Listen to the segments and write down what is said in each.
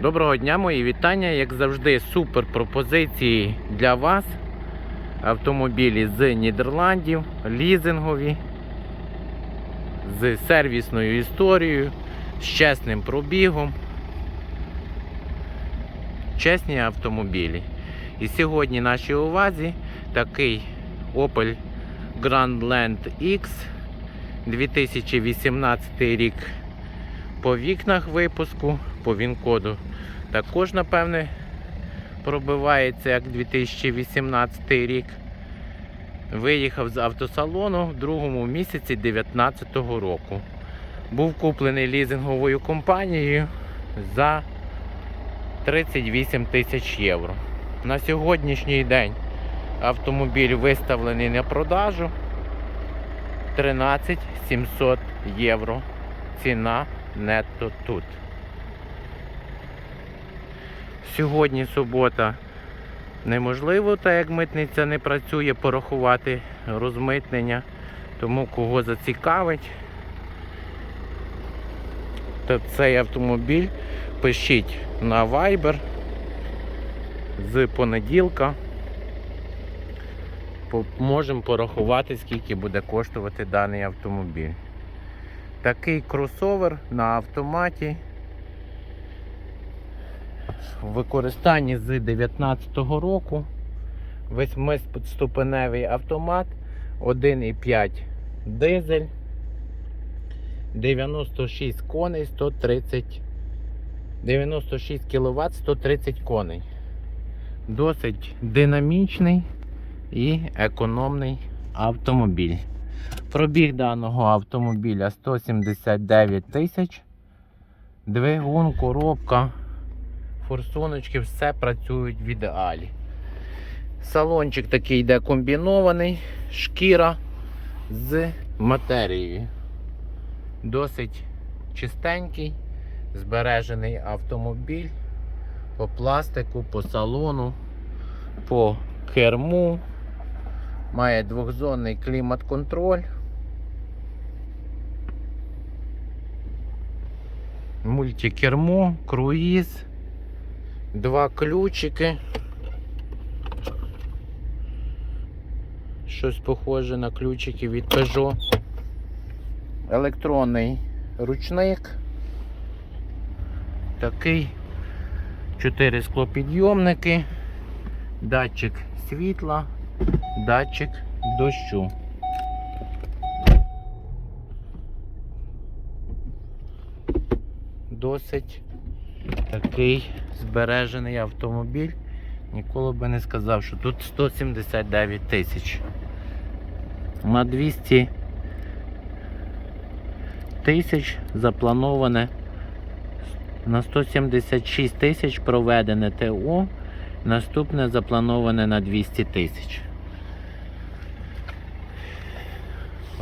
Доброго дня, мої вітання. Як завжди, супер пропозиції для вас. Автомобілі з Нідерландів, лізингові, з сервісною історією, з чесним пробігом. Чесні автомобілі. І сьогодні нашій увазі такий Opel Grandland X 2018 рік по вікнах випуску, по він-коду також, напевне, пробивається як 2018 рік. Виїхав з автосалону в другому місяці 2019 року. Був куплений лізинговою компанією за 38 тисяч євро. На сьогоднішній день автомобіль виставлений на продажу 13 700 євро. Ціна нетто тут. Сьогодні субота неможливо, так як митниця не працює, порахувати розмитнення. Тому кого зацікавить, то цей автомобіль пишіть на Viber з понеділка. Можемо порахувати, скільки буде коштувати даний автомобіль. Такий кросовер на автоматі. В використанні з 2019 року. Восьмиступеневий автомат, 1,5 дизель, 96 коней, 130, 96 кВт, 130 коней. Досить динамічний і економний автомобіль. Пробіг даного автомобіля 179 тисяч. Двигун, коробка, форсуночки, все працюють в ідеалі. Салончик такий йде комбінований, шкіра з матерією. Досить чистенький, збережений автомобіль по пластику, по салону, по керму. Має двохзонний клімат-контроль. Мультикермо, круїз, два ключики. Щось похоже на ключики від Peugeot. Електронний ручник. Такий. Чотири склопідйомники, датчик світла, датчик дощу. Досить такий збережений автомобіль. Ніколи би не сказав, що тут 179 тисяч. На 200 тисяч заплановане на 176 тисяч проведене ТО. Наступне заплановане на 200 тисяч.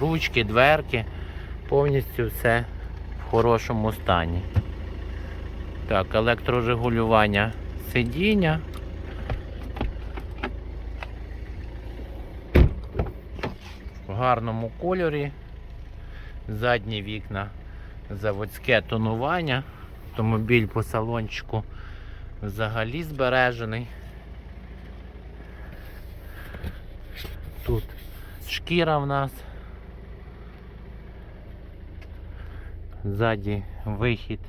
Ручки, дверки, повністю все в хорошому стані. Так, електрорегулювання сидіння. В гарному кольорі. Задні вікна, заводське тонування. Автомобіль по салончику взагалі збережений. Тут шкіра в нас. Ззаді вихід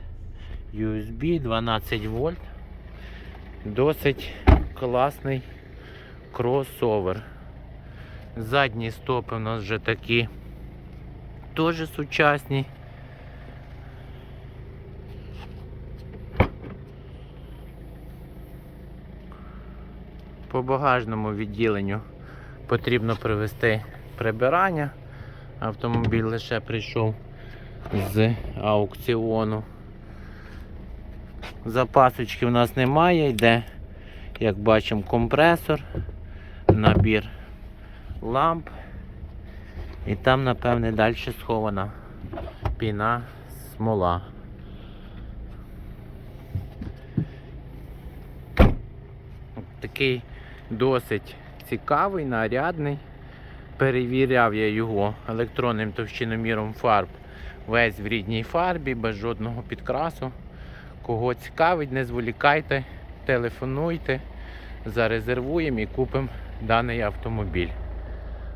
USB 12 вольт. Досить класний кросовер. Задні стопи у нас вже такі теж сучасні. По багажному відділенню потрібно привести прибирання. Автомобіль лише прийшов з аукціону. Запасочки в нас немає, йде, як бачимо, компресор, набір ламп. І там, напевне, далі схована піна смола. Такий досить цікавий, нарядний. Перевіряв я його електронним товщиноміром фарб весь в рідній фарбі, без жодного підкрасу. Кого цікавить, не зволікайте, телефонуйте, зарезервуємо і купимо даний автомобіль.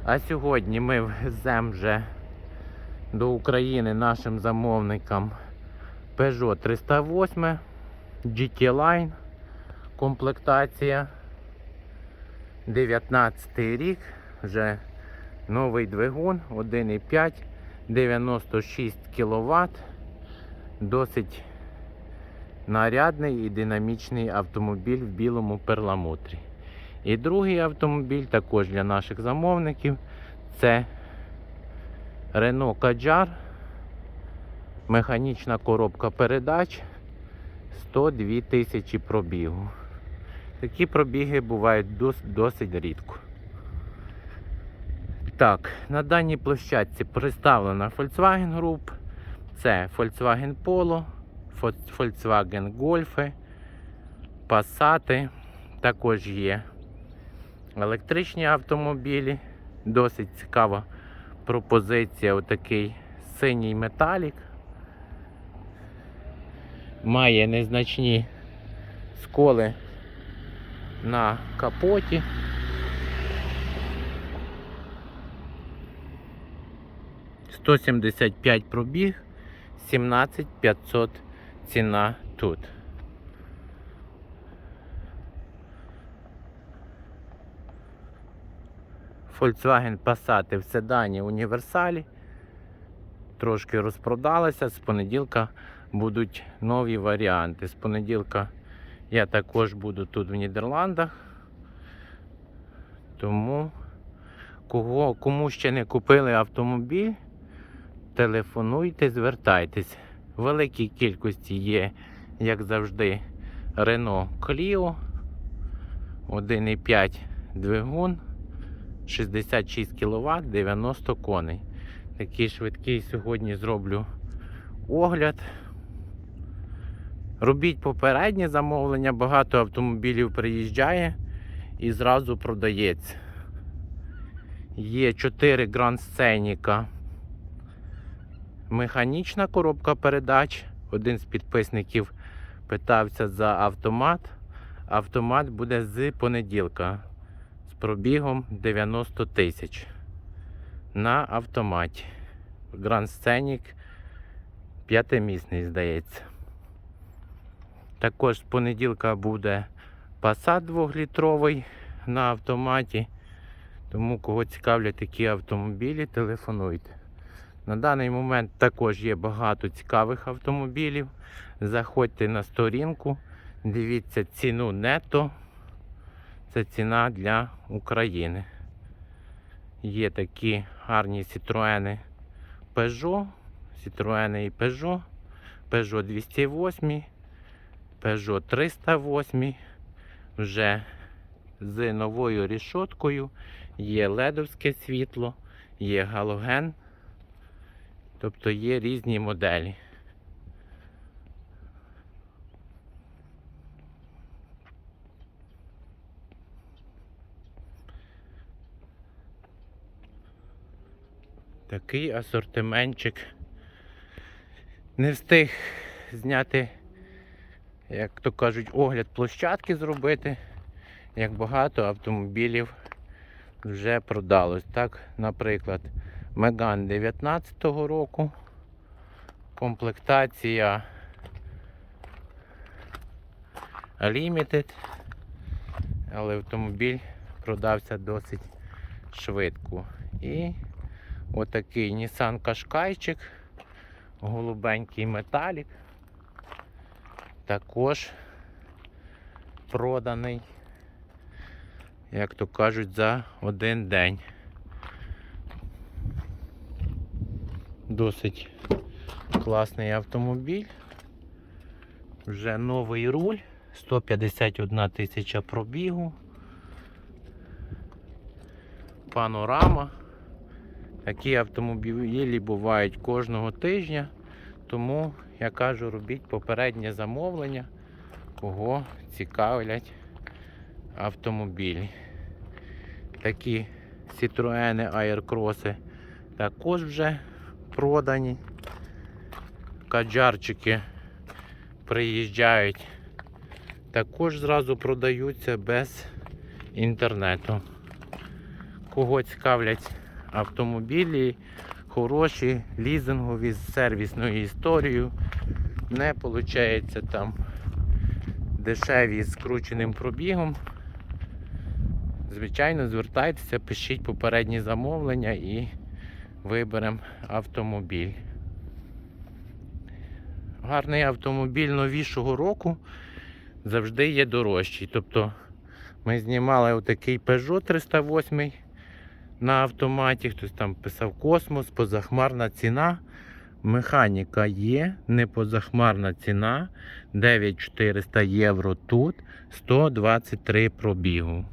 А сьогодні ми веземо вже до України нашим замовникам Peugeot 308, GT Line, комплектація. 19 рік, вже новий двигун 1,5, 96 кВт. Досить нарядний і динамічний автомобіль в білому перламутрі. І другий автомобіль також для наших замовників це Renault Kadjar, механічна коробка передач 102 тисячі пробігу. Такі пробіги бувають дос- досить рідко. Так, на даній площадці представлена Volkswagen Group, це Volkswagen Polo, Volkswagen Golf, Passat, також є електричні автомобілі. Досить цікава пропозиція. Отакий синій металік. Має незначні сколи на капоті. Сто сімдесят пробіг, 17 500 ціна тут. Volkswagen Passat в седані універсалі. Трошки розпродалася. З понеділка будуть нові варіанти. З понеділка я також буду тут в Нідерландах. Тому кого, кому ще не купили автомобіль, телефонуйте, звертайтесь. Великій кількості є, як завжди, Renault Clio 1,5 двигун, 66 кВт, 90 коней. Такий швидкий сьогодні зроблю огляд. Робіть попереднє замовлення, багато автомобілів приїжджає і зразу продається. Є 4 Grand Scenic. Механічна коробка передач. Один з підписників питався за автомат. Автомат буде з понеділка з пробігом 90 тисяч на автоматі. Grand Scenic п'ятимісний, здається. Також з понеділка буде Passat 2-літровий на автоматі. Тому кого цікавлять такі автомобілі, телефонуйте. На даний момент також є багато цікавих автомобілів. Заходьте на сторінку, дивіться ціну нето. Це ціна для України. Є такі гарні Citroени Peugeot, Citroeni і Peugeot, Peugeot 208, Peugeot 308, вже з новою рішоткою, є ледовське світло, є галоген, тобто є різні моделі. Такий асортиментчик. Не встиг зняти, як то кажуть, огляд площадки зробити, як багато автомобілів вже продалось. Так, наприклад, Меган 19-го року, комплектація Limited, але автомобіль продався досить швидко. І Отакий Nissan Qashqaiчик, голубенький металік. Також проданий, як то кажуть, за один день. Досить класний автомобіль. Вже новий руль, 151 тисяча пробігу. Панорама. Такі автомобілі бувають кожного тижня, тому я кажу, робіть попереднє замовлення, кого цікавлять автомобілі. Такі Citroen Aircross також вже продані. Каджарчики приїжджають, також зразу продаються без інтернету. Кого цікавлять автомобілі, хороші, лізингові з сервісною історією. Не виходить там дешеві з скрученим пробігом. Звичайно, звертайтеся, пишіть попередні замовлення і виберемо автомобіль. Гарний автомобіль новішого року завжди є дорожчий. Тобто ми знімали отакий Peugeot 308 на автоматі, хтось там писав космос, позахмарна ціна. Механіка є, не позахмарна ціна. 9400 євро тут, 123 пробігу.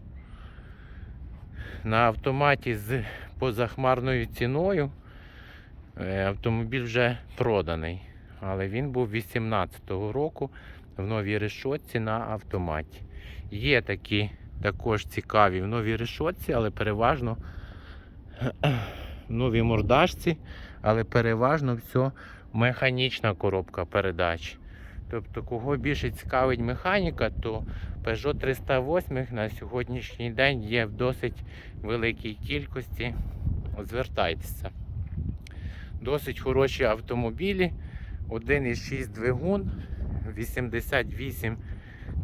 На автоматі з позахмарною ціною е, автомобіль вже проданий. Але він був 18-го року в новій решотці на автоматі. Є такі також цікаві в новій решотці, але переважно в новій мордашці, але переважно все механічна коробка передач. Тобто, кого більше цікавить механіка, то Peugeot 308 на сьогоднішній день є в досить великій кількості. Звертайтеся. Досить хороші автомобілі. 1,6 двигун, 88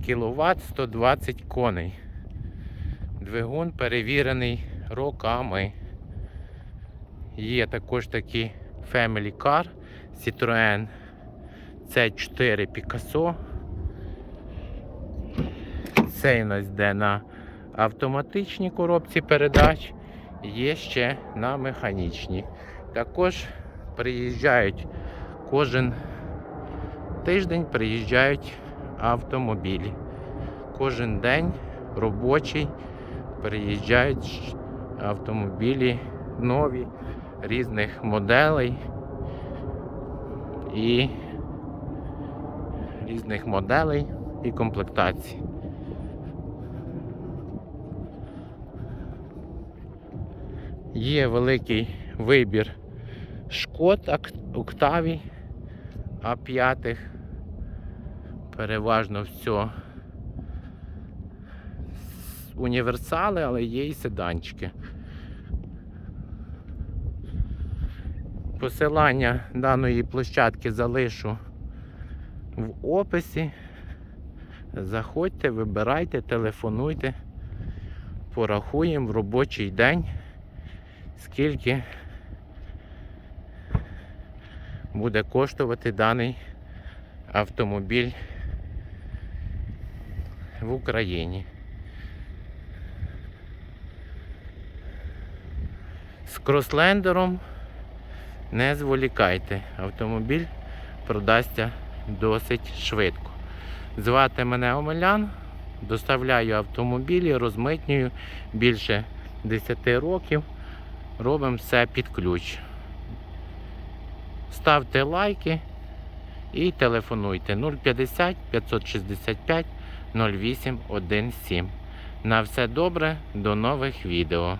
кВт, 120 коней. Двигун перевірений роками. Є також такі Family Car Citroën C4 Picasso. Цей у нас йде на автоматичній коробці передач, є ще на механічній. Також приїжджають кожен тиждень приїжджають автомобілі. Кожен день робочий приїжджають автомобілі нові різних моделей і різних моделей і комплектацій. Є великий вибір шкод Октавій А5. Переважно все універсали, але є і седанчики. Посилання даної площадки залишу в описі. Заходьте, вибирайте, телефонуйте, порахуємо в робочий день, скільки буде коштувати даний автомобіль в Україні. З крослендером не зволікайте. Автомобіль продасться досить швидко. Звати мене Омелян, доставляю автомобілі, розмитнюю більше 10 років. Робимо все під ключ. Ставте лайки і телефонуйте 050 565 0817. На все добре, до нових відео.